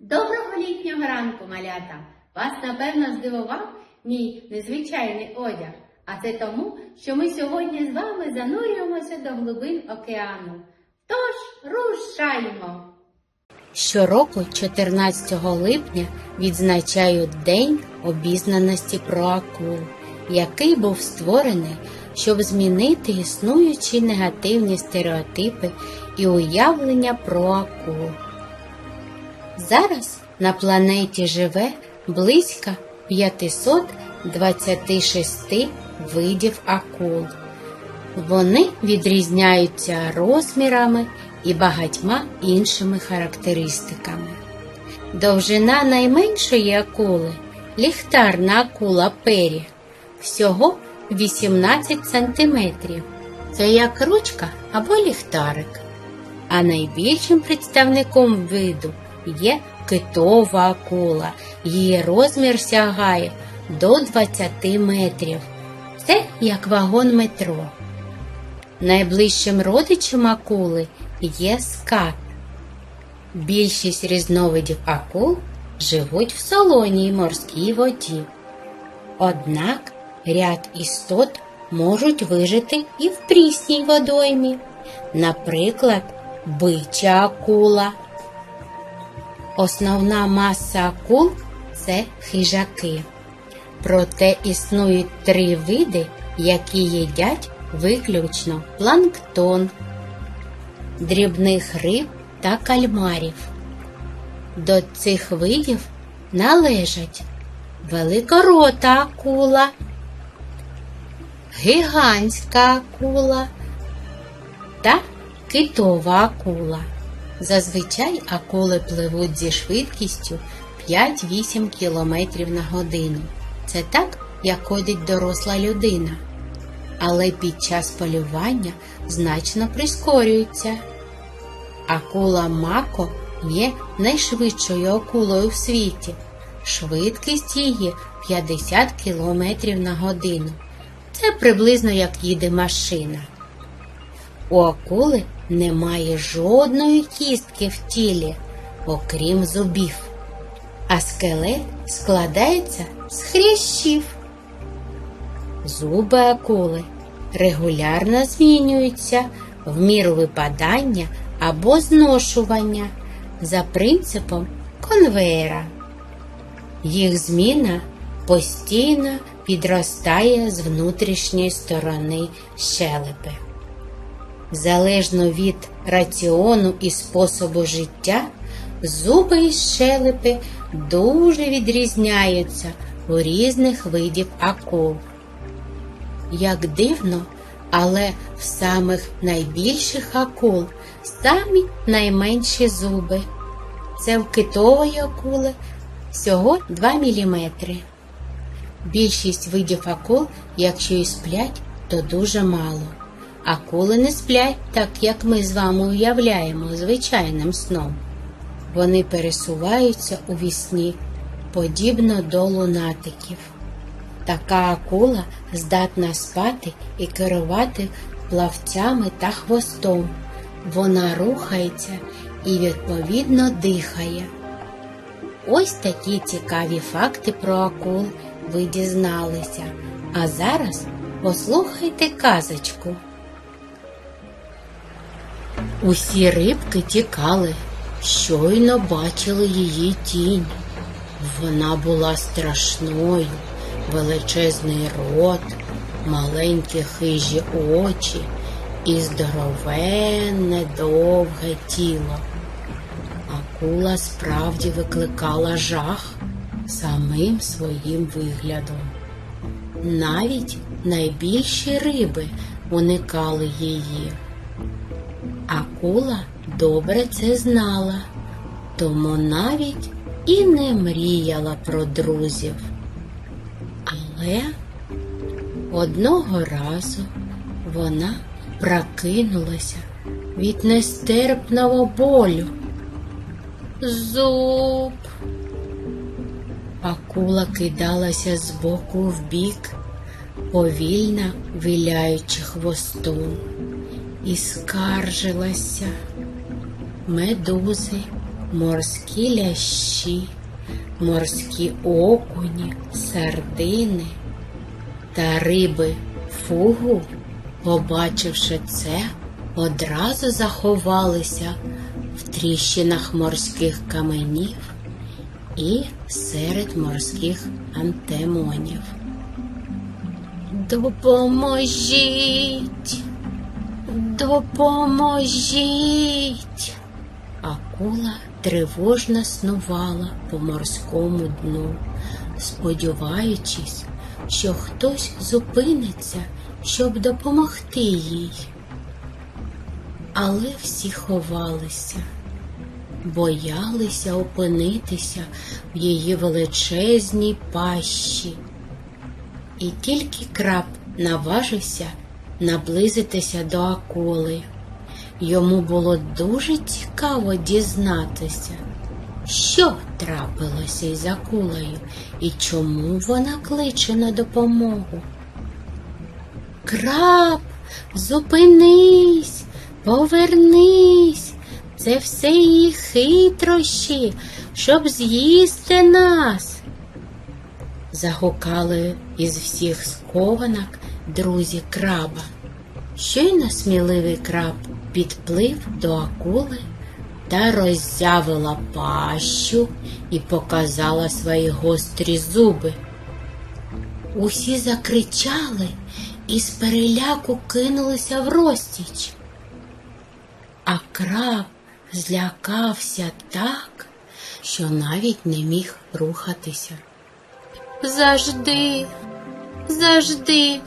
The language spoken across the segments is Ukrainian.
Доброго літнього ранку, малята! Вас напевно здивував мій незвичайний одяг. А це тому, що ми сьогодні з вами занурюємося до глибин океану. Тож рушаймо! Щороку, 14 липня, відзначають День обізнаності про акул, який був створений, щоб змінити існуючі негативні стереотипи і уявлення про акул. Зараз на планеті живе близько 526 видів акул. Вони відрізняються розмірами і багатьма іншими характеристиками. Довжина найменшої акули ліхтарна акула пері всього 18 см. Це як ручка або ліхтарик. А найбільшим представником виду є китова акула. Її розмір сягає до 20 метрів. Це як вагон метро. Найближчим родичем акули є скат. Більшість різновидів акул живуть в солоній морській воді. Однак ряд істот можуть вижити і в прісній водоймі, наприклад, бича акула. Основна маса акул це хижаки. Проте існують три види, які їдять виключно планктон, дрібних риб та кальмарів. До цих видів належать великорота акула, гігантська акула та китова акула. Зазвичай акули пливуть зі швидкістю 5-8 км на годину. Це так, як ходить доросла людина. Але під час полювання значно прискорюється. Акула Мако є найшвидшою акулою в світі. Швидкість її 50 км на годину. Це приблизно як їде машина. У акули немає жодної кістки в тілі, окрім зубів, а скелет складається з хрящів. Зуби акули регулярно змінюються в міру випадання або зношування за принципом конвейера. Їх зміна постійно підростає з внутрішньої сторони щелепи. Залежно від раціону і способу життя, зуби і щелепи дуже відрізняються у різних видів акул. Як дивно, але в самих найбільших акул самі найменші зуби. Це в китової акули всього 2 мм. Більшість видів акул, якщо і сплять, то дуже мало. Акули не сплять так, як ми з вами уявляємо звичайним сном. Вони пересуваються у вісні, подібно до лунатиків. Така акула здатна спати і керувати плавцями та хвостом. Вона рухається і відповідно дихає. Ось такі цікаві факти про акул ви дізналися. А зараз послухайте казочку. Усі рибки тікали, щойно бачили її тінь. Вона була страшною, величезний рот, маленькі хижі очі і здоровенне довге тіло. Акула справді викликала жах самим своїм виглядом. Навіть найбільші риби уникали її. Акула добре це знала, тому навіть і не мріяла про друзів. Але одного разу вона прокинулася від нестерпного болю. Зуб. Акула кидалася з боку в бік, повільно виляючи хвостом, і скаржилася. Медузи морські лящі, морські окуні, сардини та риби фугу, побачивши це, одразу заховалися в тріщинах морських каменів і серед морських антемонів. Допоможіть! Допоможіть! Акула тривожно снувала по морському дну, сподіваючись, що хтось зупиниться, щоб допомогти їй. Але всі ховалися, боялися опинитися в її величезній пащі. І тільки краб наважився наблизитися до акули. Йому було дуже цікаво дізнатися, що трапилося із акулею і чому вона кличе на допомогу. Краб, зупинись, повернись. Це все її хитрощі, щоб з'їсти нас. Загукали із всіх схованок друзі краба. Щойно сміливий краб підплив до акули та роззявила пащу і показала свої гострі зуби. Усі закричали і з переляку кинулися в розтіч. А краб злякався так, що навіть не міг рухатися. Завжди, завжди,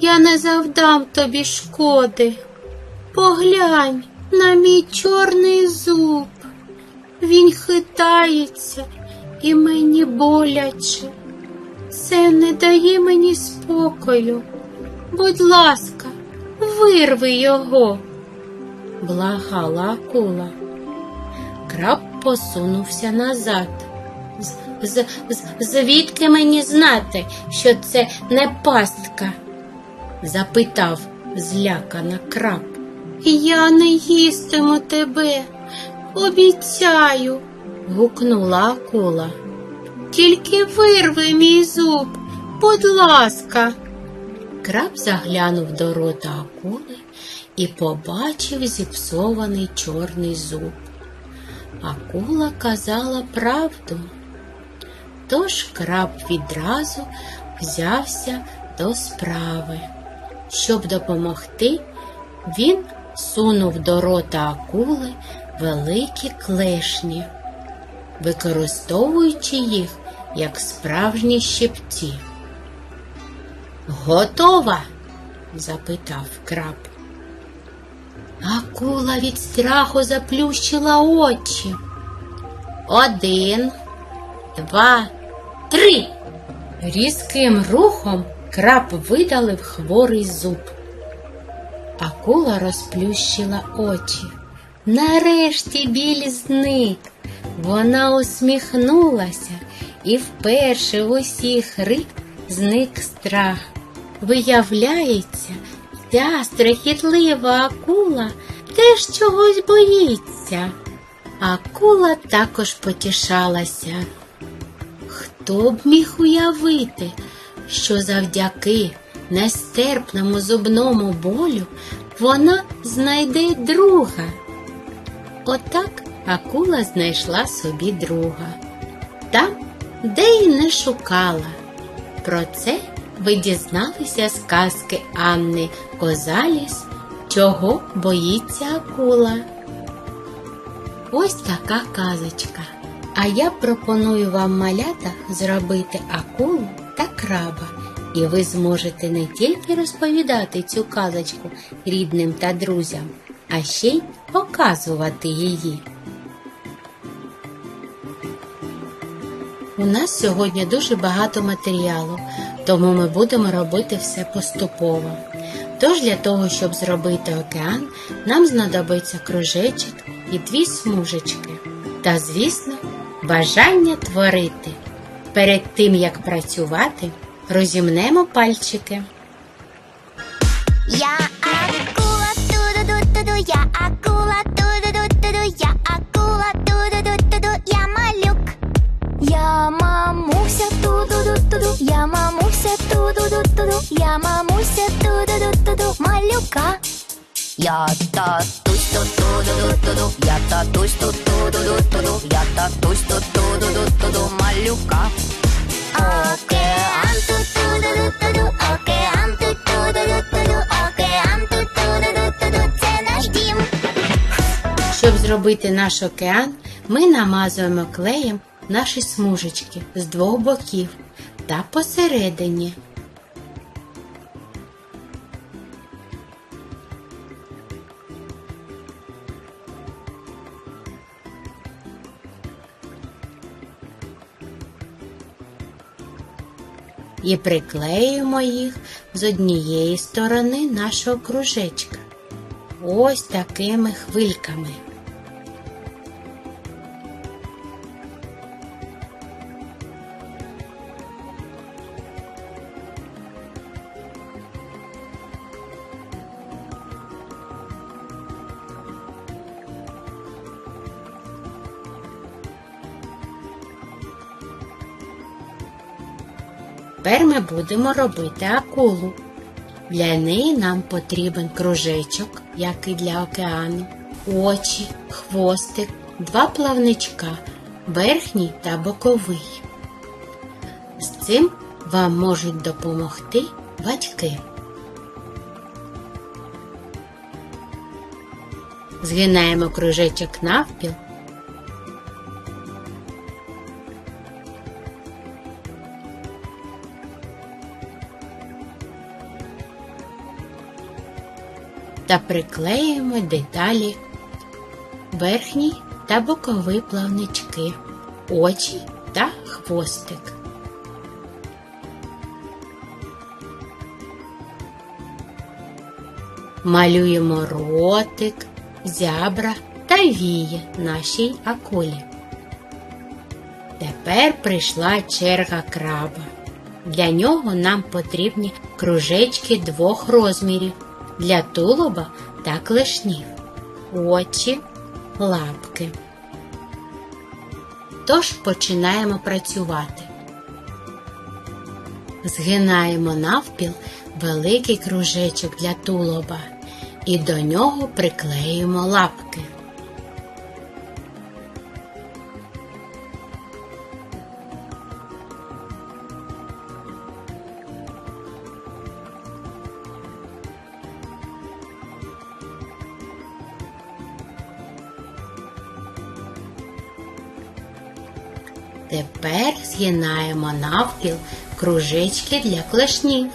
я не завдам тобі шкоди. Поглянь на мій чорний зуб. Він хитається і мені боляче. Це не дає мені спокою. Будь ласка, вирви його, благала акула. Краб посунувся назад. З, з, з, звідки мені знати, що це не пастка? Запитав злякана краб. Я не їстиму тебе, обіцяю, гукнула акула. Тільки вирви мій зуб, будь ласка. Краб заглянув до рота акули і побачив зіпсований чорний зуб. Акула казала правду. Тож краб відразу взявся до справи. Щоб допомогти, він сунув до рота акули великі клешні, використовуючи їх як справжні щипці. Готова? запитав краб. Акула від страху заплющила очі. Один, два, три. Різким рухом краб видалив хворий зуб. Акула розплющила очі. Нарешті біль зник. Вона усміхнулася і вперше в усіх риб зник страх. Виявляється, ця страхітлива акула теж чогось боїться. Акула також потішалася. Хто б міг уявити, що завдяки нестерпному зубному болю вона знайде друга? Отак акула знайшла собі друга. Там, де й не шукала. Про це ви дізналися з казки Анни Козаліс, чого боїться акула. Ось така казочка. А я пропоную вам малята зробити акулу та краба, і ви зможете не тільки розповідати цю казочку рідним та друзям, а ще й показувати її. У нас сьогодні дуже багато матеріалу, тому ми будемо робити все поступово. Тож для того, щоб зробити океан, нам знадобиться кружечок і дві смужечки. Та, звісно, бажання творити. Перед тим, як працювати, розімнемо пальчики. Я акула ту-ду-ду-ду-ду, я акула ту-ду-ду-ду-ду, я акула ту-ду-ду-ду-ду, я малюк. Я мамуся ту-ду-ду-ду-ду, я мамуся ту-ду-ду-ду-ду, я мамуся ту-ду-ду-ду-ду, малюка. Я та ду ду я татусь тут ту ду ду ду ду малюка. Океан тут ту ду ду ду ду океан тут ту ду ду ду ду океан тут ту ду ду ду ду це наш дім. Щоб зробити наш океан, ми намазуємо клеєм наші смужечки з двох боків та посередині. І приклеюємо їх з однієї сторони нашого кружечка. Ось такими хвильками. Тепер ми будемо робити акулу. Для неї нам потрібен кружечок, як і для океану, очі, хвостик, два плавничка, верхній та боковий. З цим вам можуть допомогти батьки. Згинаємо кружечок навпіл та приклеїмо деталі верхній та боковий плавнички, очі та хвостик. Малюємо ротик, зябра та вії нашій акулі. Тепер прийшла черга краба. Для нього нам потрібні кружечки двох розмірів для тулуба та клешнів, очі, лапки. Тож починаємо працювати. Згинаємо навпіл великий кружечок для тулуба і до нього приклеїмо лапки. Тепер згинаємо навпіл кружечки для клешнів.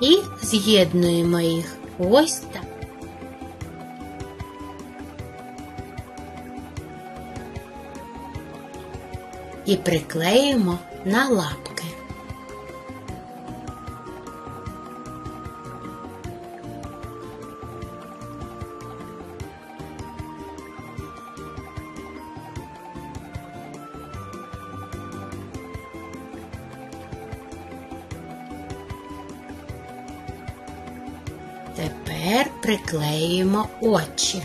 І з'єднуємо їх ось так. І приклеїмо на лапки. Тепер приклеїмо очі.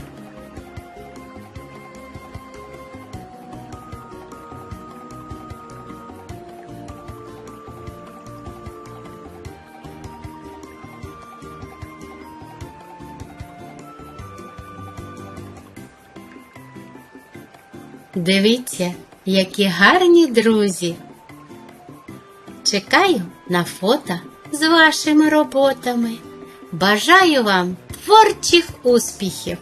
Дивіться, які гарні друзі. Чекаю на фото з вашими роботами. Бажаю вам творчих успіхів!